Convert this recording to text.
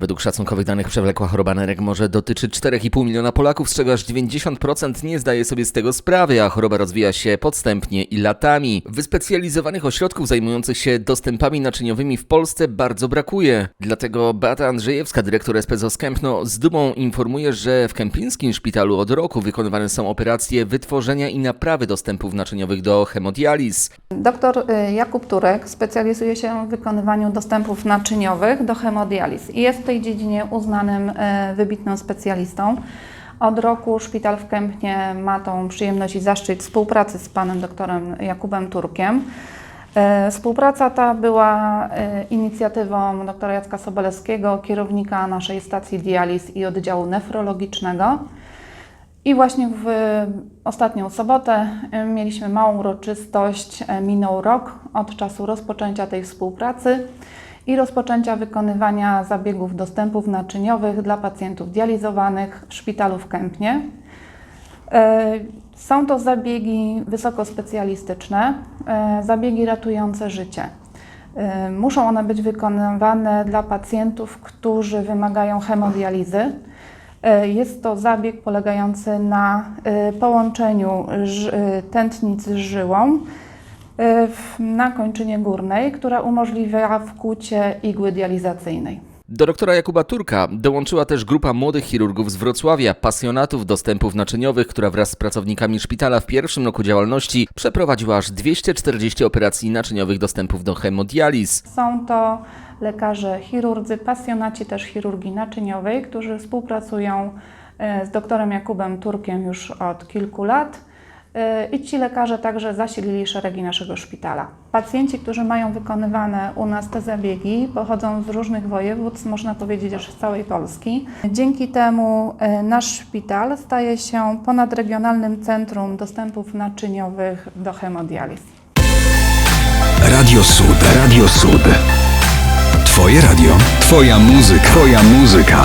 Według szacunkowych danych przewlekła choroba nerek może dotyczyć 4,5 miliona Polaków, z czego aż 90% nie zdaje sobie z tego sprawy, a choroba rozwija się podstępnie i latami. Wyspecjalizowanych ośrodków zajmujących się dostępami naczyniowymi w Polsce bardzo brakuje. Dlatego Beata Andrzejewska, dyrektor SPZO z Kępno, z dumą informuje, że w Kępińskim Szpitalu od roku wykonywane są operacje wytworzenia i naprawy dostępów naczyniowych do hemodializ. Doktor y, Jakub Turek specjalizuje się w wykonywaniu dostępów naczyniowych do hemodializ i jest tej dziedzinie uznanym y, wybitnym specjalistą. Od roku szpital w Kępnie ma tą przyjemność i zaszczyt współpracy z panem doktorem Jakubem Turkiem. Y, Współpraca ta była y, inicjatywą doktora Jacka Sobolewskiego, kierownika naszej stacji dializ i oddziału nefrologicznego. I właśnie w ostatnią sobotę e, mieliśmy małą uroczystość. E, Minął rok od czasu rozpoczęcia tej współpracy i rozpoczęcia wykonywania zabiegów dostępów naczyniowych dla pacjentów dializowanych w szpitalu w Kępnie. E, Są to zabiegi wysokospecjalistyczne, e, zabiegi ratujące życie. E, Muszą one być wykonywane dla pacjentów, którzy wymagają hemodializy. Jest to zabieg polegający na połączeniu tętnic z żyłą na kończynie górnej, która umożliwia wkłucie igły dializacyjnej. Do doktora Jakuba Turka dołączyła też grupa młodych chirurgów z Wrocławia, pasjonatów dostępów naczyniowych, która wraz z pracownikami szpitala w pierwszym roku działalności przeprowadziła aż 240 operacji naczyniowych dostępów do hemodializ. Są to lekarze chirurdzy, pasjonaci też chirurgii naczyniowej, którzy współpracują e, z doktorem Jakubem Turkiem już od kilku lat. E, I ci lekarze także zasilili szeregi naszego szpitala. Pacjenci, którzy mają wykonywane u nas te zabiegi, pochodzą z różnych województw, można powiedzieć aż z całej Polski. Dzięki temu e, nasz szpital staje się ponadregionalnym centrum dostępów naczyniowych do hemodializ. Radio Sud. Radio Sud. Twoje radio. Twoja muzyka. Twoja muzyka.